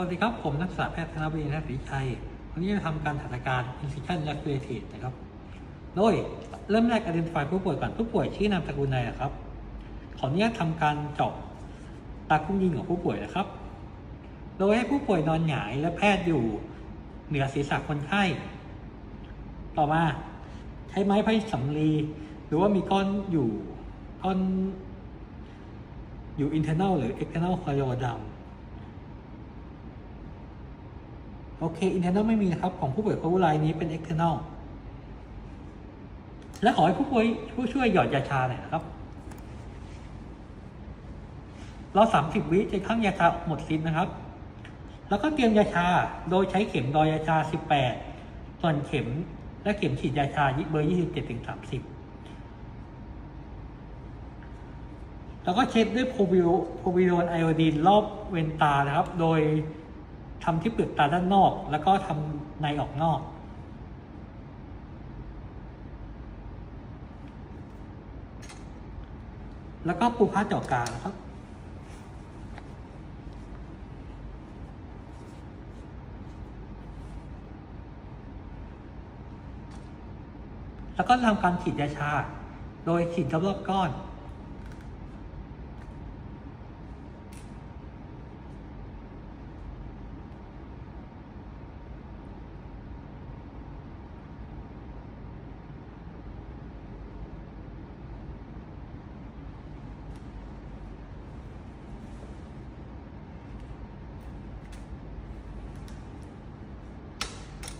วัสดีครับ ผมนักศึกษาแพทย์ธนบดีนักวิชัย วันนี้จะทำการหัตถการ incision respirative นะครับ โดยเริ่มแรก identify ผู้ป่วยก่อนผู้ป่วยชื่อนามสกุลใดนะครับ ขออนุญาตทำการเจาะตาคุ้งยิงของผู้ป่วยนะครับ โดยให้ผู้ป่วยนอนหงายและแพทย์อยู่เหนือศีรษะคนไข้ ต่อมาใช้ไม้ไผ่สำลีหรือว่ามีก้อนอยู่ก้อนอยู่ internal หรือ external hyoidam โอเค internal ไม่มีนะครับ ของผู้ป่วยโควิดรายนี้เป็น external และขอให้ผู้ป่วยผู้ช่วยหยอดยาชาหน่อยนะครับเราสามสิบวิจะข้างยาชาหมดสิ้นนะครับ แล้วก็เตรียมยาชาโดยใช้เข็มดอยยาชา 18 ส่วนเข็มและเข็มฉีดยาชาเบอร์ 27ถึง30 แล้วก็เช็ดด้วยโพวิโอโพวิโอนไอโอดีนรอบเวนตานะครับ โดย ทำที่เปลือกตาด้านนอก แล้วก็ทำในออกนอก แล้วก็ปูผ้าเจาะกลางครับแล้วก็ทำการฉีดยาชา โดยฉีดรอบๆก้อน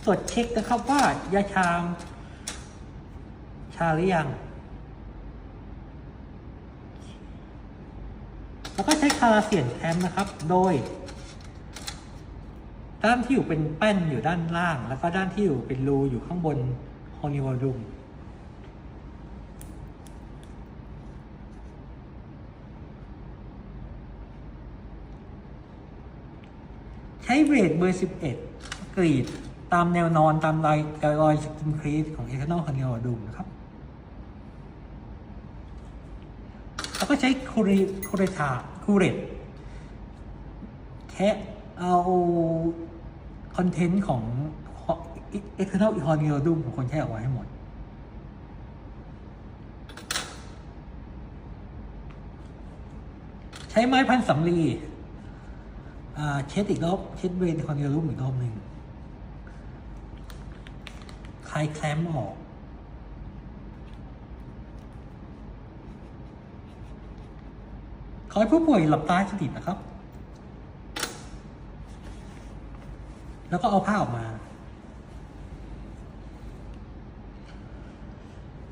ต รวจเช็คนะครับว่ายาชาชาหรือยัง แล้วก็ใช้คาราเสียนแคมนะครับ โดย ด้านที่อยู่เป็นแป้นอยู่ด้านล่าง แล้วก็ด้านที่อยู่เป็นรูอยู่ข้างบนโฮนิวอลดุมใช้เวทเบอร์ 11 กรีด ตามแนวนอนตามรอยรอยสกินครีสของเอทานอลคานิโอดุมนะครับ แล้วก็ใช้คูเรคูเรชาคูเรตแค่เอาคอนเทนต์ของเอ็กเทอร์นอลอีฮอนิโอดุมของคนแค่ออกมาให้หมดใช้ไม้พันสำลีเช็ดอีกรอบ เช็ดเบรนคอนเนลลุ่มอีกรอบหนึ่ง คลายแคลมออก ขอให้ผู้ป่วยหลับตาสนิทนะครับ แล้วก็เอาผ้าออกมา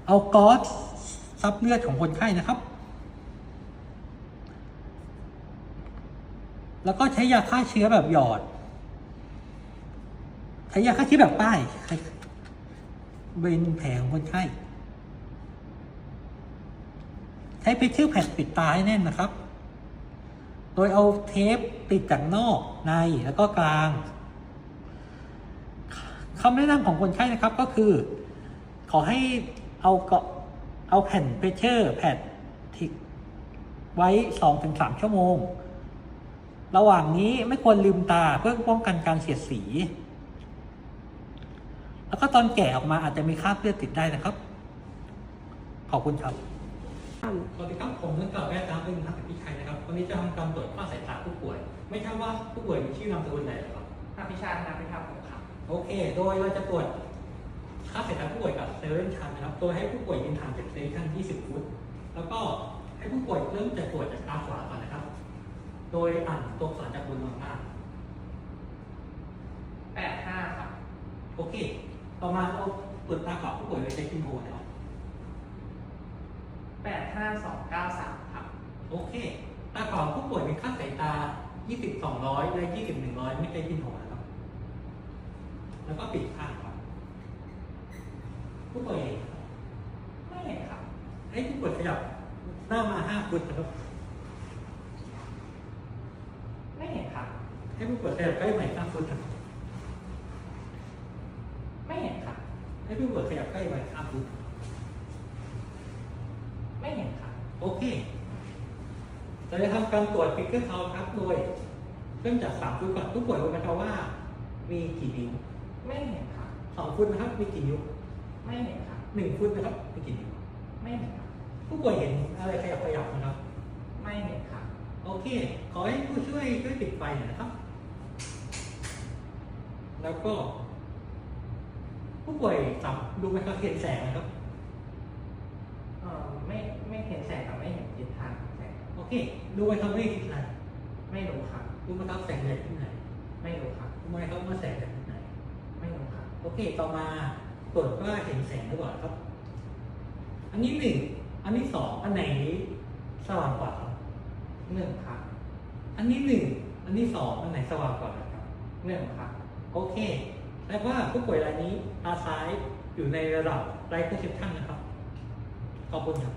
เอาก๊อซซับเลือดของคนไข้นะครับ แล้วก็ใช้ยาฆ่าเชื้อแบบหยอดใช้ยาฆ่าเชื้อแบบป้าย เป็นแผลของคนไข้ใช้เพชเชอร์แพดปิดตาให้แน่นนะครับ โดยเอาเทปติดจากนอกในแล้วก็กลางคำแนะนำของคนไข้นะครับก็คือ ขอให้เอาเกาะเอาแผ่นเพชเชอร์แพดทิกไว้สองถึงสามชั่วโมง ระหว่างนี้ไม่ควรลืมตาเพื่อป้องกันการเสียดสี แล้วก็ตอนแก่ออกมาอาจจะมีคราบเลือดติดได้นะครับ ขอบคุณครับสวัสดีครับผมนักศึกษาแพทย์น้ำเป็นทักษิณพิชัยนะครับ วันนี้จะทำการตรวจค่าสายตาผู้ป่วย ไม่ทราบว่าผู้ป่วยมีชื่อนามสกุลไหนเหรอครับภาพพิชาตินะพิธาผมครับ โอเค โดยเราจะตรวจค่าสายตาผู้ป่วยกับเซเว่นชันนะครับ โดยให้ผู้ป่วยยืนห่างจากเซเว่นชัน20 ฟุต แล้วก็ให้ผู้ป่วยเริ่มจะตรวจจากตาขวาก่อนนะครับ โดยอ่านตัวอักษรจากบนลงล่างแปดห้าครับ โอเค ต่อมาเราเปิดตาขวาผู้ป่วยโดยใช้พิมพ์โฮนะครับแปดห้าสองเก้าสามครับ โอเค ตาขวาผู้ป่วยมีค่าสายตา 20 200 และ 20 100 ไม่ใช่พิมพ์โฮนะครับ แล้วก็ปิดข้างครับ ผู้ป่วยเองครับไม่เห็นครับให้ผู้ป่วยขยับหน้ามา5ฟุตนะครับ ไม่เห็นครับ ให้ผู้ป่วยขยับใกล้ใหม่5ฟุตนะครับ ไม่เห็นครับ ให้ผู้ป่วยขยับใกล้ใหม่5ฟุตไม่เห็นครับโอเคเราจะทำการตรวจฟิกเกอร์เขาครับโดยเริ่มจากสามฟุตก่อนผู้ป่วยรู้ไหมครับว่า มีกี่นิ้วไม่เห็นครับสองฟุตนะครับ มีกี่นิ้วไม่เห็นครับหนึ่งฟุตนะครับ มีกี่นิ้วไม่เห็นครับผู้ป่วยเห็นอะไรขยับขยับนะครับ ไม่เห็นครับโอเค ขอให้ผู้ช่วยช่วยปิดไฟหน่อยนะครับ แล้วก็ ผู้ป่วยจับดูไหมครับเห็นแสงนะครับเอ่อไม่ไม่เห็นแสงครับไม่เห็นทิศทางของแสงโอเคดูไหมครับว่าทิศไหนไม่รู้ครับดูไหมครับแสงแดดที่ไหนไม่รู้ครับดูไหมครับว่าแสงแดดที่ไหนไม่รู้ครับโอเค ต่อมาตรวจว่าเห็นแสงหรือเปล่าครับ อันนี้หนึ่งอันนี้สองอันไหนสว่างกว่าครับหนึ่งครับ อันนี้หนึ่งอันนี้สองอันไหนสว่างกว่าครับหนึ่งครับ โอเค และว่าผู้ป่วยรายนี้ตาซ้ายอยู่ในระดับไรเ e อร์เซปชันนะครับ ขอบคุณครับ